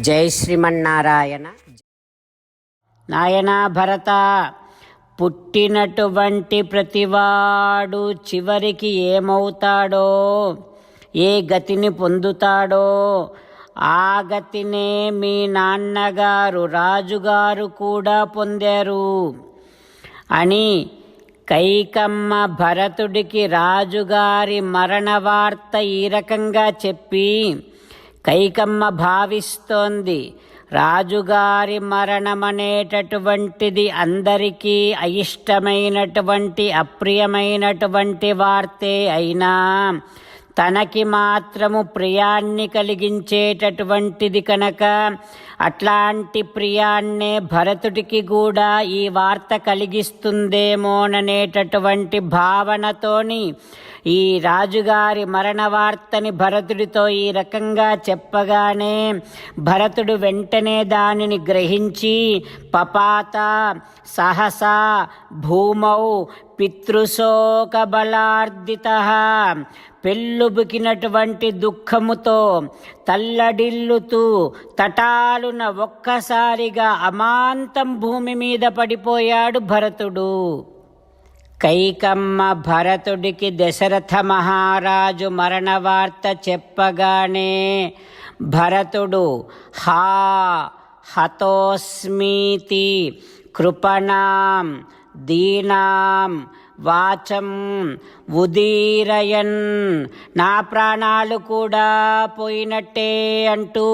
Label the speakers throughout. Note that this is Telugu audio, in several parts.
Speaker 1: జై శ్రీమన్నారాయణ. నాయనా భరత పుట్టినటువంటి ప్రతివాడు చివరికి ఏమవుతాడో ఏ గతిని పొందుతాడో ఆ గతినే మీ నాన్నగారు రాజుగారు కూడా పొందారు. అని కైకమ్మ భరతుడికి రాజుగారి మరణ వార్త ఈ రకంగా చెప్పి కైకమ్మ భావిస్తోంది. రాజుగారి మరణమనేటటువంటిది అందరికీ అయిష్టమైనటువంటి అప్రియమైనటువంటి వార్తే అయినా తనకి మాత్రము ప్రియాన్ని కలిగించేటటువంటిది కనుక అట్లాంటి ప్రియాన్నే భరతుడికి కూడా ఈ వార్త కలిగిస్తుందేమోననేటటువంటి భావనతోని ఈ రాజుగారి మరణ వార్తని భరతుడితో ఈ రకంగా చెప్పగానే భరతుడు వెంటనే దానిని గ్రహించి పపాత సహసా భూమౌ పితృశోకబలార్దిత పెళ్ళుబుకినటువంటి దుఃఖముతో తల్లడిల్లుతూ తటాలున ఒక్కసారిగా అమాంతం భూమి మీద పడిపోయాడు భరతుడు. కైకమ్మ భరతుడికి దశరథ మహారాజు మరణ వార్త చెప్పగానే భరతుడు హా హతోస్మీతి కృపణాం దీనాం వాచం ఉదీరయన్ నా ప్రాణాలు కూడా పోయినట్టే అంటూ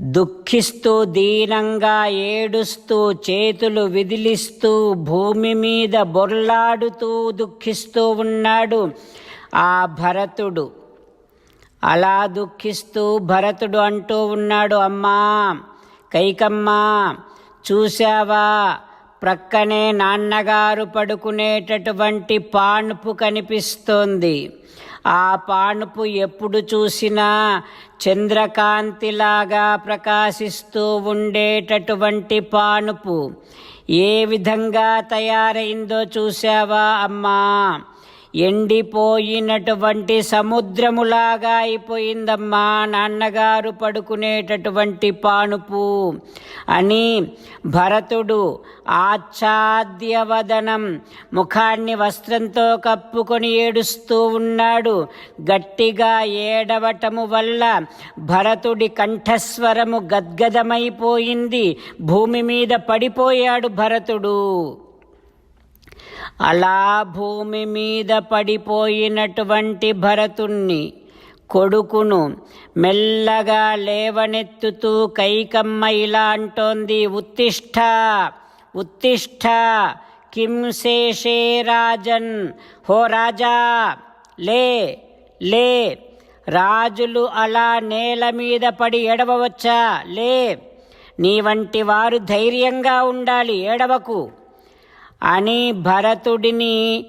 Speaker 1: దుఃఖిస్తూ దీనంగా ఏడుస్తూ చేతులు విదిలిస్తూ భూమి మీద బొర్లాడుతూ దుఃఖిస్తూ ఉన్నాడు ఆ భరతుడు. అలా దుఃఖిస్తూ భరతుడు అంటూ ఉన్నాడు అమ్మా కైకమ్మ చూశావా? ప్రక్కనే నాన్నగారు పడుకునేటటువంటి పాన్పు కనిపిస్తోంది. ఆ పానుపు ఎప్పుడు చూసినా చంద్రకాంతిలాగా ప్రకాశిస్తూ ఉండేటటువంటి పానుపు ఏ విధంగా తయారైందో చూసావా అమ్మా? ఎండిపోయినటువంటి సముద్రములాగా అయిపోయిందమ్మా నాన్నగారు పడుకునేటటువంటి పానుపు అని భరతుడు ఆచ్ఛాద్యవదనం ముఖాన్ని వస్త్రంతో కప్పుకొని ఏడుస్తూ ఉన్నాడు. గట్టిగా ఏడవటము వల్ల భరతుడి కంఠస్వరము గద్గదమైపోయింది. భూమి మీద పడిపోయాడు భరతుడు. అలా భూమి మీద పడిపోయినటువంటి భరతుణ్ణి కొడుకును మెల్లగా లేవనెత్తుతూ కైకమ్మ ఇలా అంటోంది ఉత్తిష్ట ఉత్తిష్ట కిం శేషే రాజన్? హో రాజా లే లే రాజులు అలా నేల మీద పడి ఎడవవచ్చా లే నీ వంటి వారు ధైర్యంగా ఉండాలి ఏడవకు. అని భరతుడిని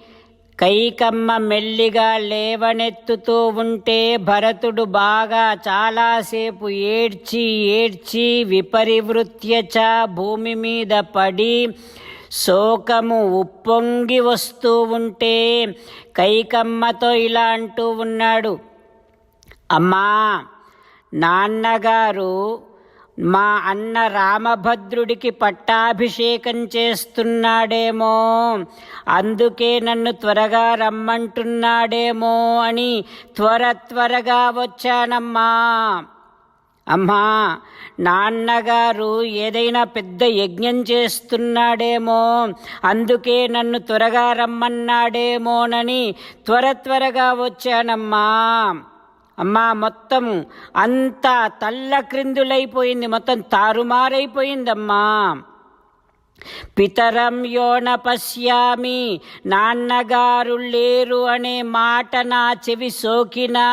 Speaker 1: కైకమ్మ మెల్లిగా లేవనెత్తుతూ ఉంటే భరతుడు బాగా చాలాసేపు ఏడ్చి ఏడ్చి విపరివృత్యచ భూమి మీద పడి శోకము ఉప్పొంగి వస్తూ ఉంటే కైకమ్మతో ఇలా అంటూ ఉన్నాడు. అమ్మా నాన్నగారు మా అన్న రామభద్రుడికి పట్టాభిషేకం చేస్తున్నాడేమో. అందుకే నన్ను త్వరగా రమ్మంటున్నాడేమో అని త్వర త్వరగా వచ్చానమ్మా. అమ్మా నాన్నగారు ఏదైనా పెద్ద యజ్ఞం చేస్తున్నాడేమో. అందుకే నన్ను త్వరగా రమ్మన్నాడేమోనని త్వర త్వరగా వచ్చానమ్మా. అమ్మా మొత్తం అంతా తల్ల క్రిందులైపోయింది మొత్తం తారుమారైపోయిందమ్మా. పితరం యోన పశ్యామి నాన్నగారు లేరు అనే మాట నా చెవి సోకినా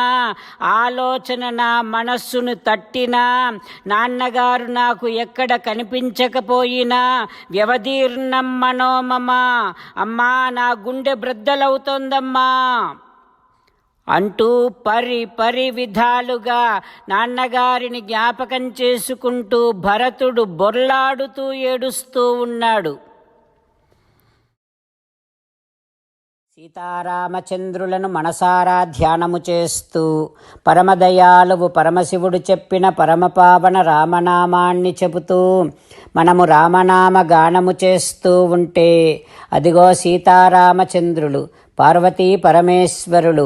Speaker 1: ఆలోచన నా మనస్సును తట్టినా నాన్నగారు నాకు ఎక్కడ కనిపించకపోయినా వ్యవధీర్ణం మనోమమా. అమ్మా నా గుండె బ్రద్దలవుతోందమ్మా. అంటూ పరి పరి విధాలుగా నాన్నగారిని జ్ఞాపకం చేసుకుంటూ భరతుడు బొర్లాడుతూ ఏడుస్తూ ఉన్నాడు.
Speaker 2: సీతారామచంద్రులను మనసారా ధ్యానము చేస్తూ పరమదయాలువు పరమశివుడు చెప్పిన పరమపావన రామనామాన్ని చెబుతూ మనము రామనామ గానము చేస్తూ ఉంటే అదిగో సీతారామచంద్రులు పార్వతీ పరమేశ్వరులు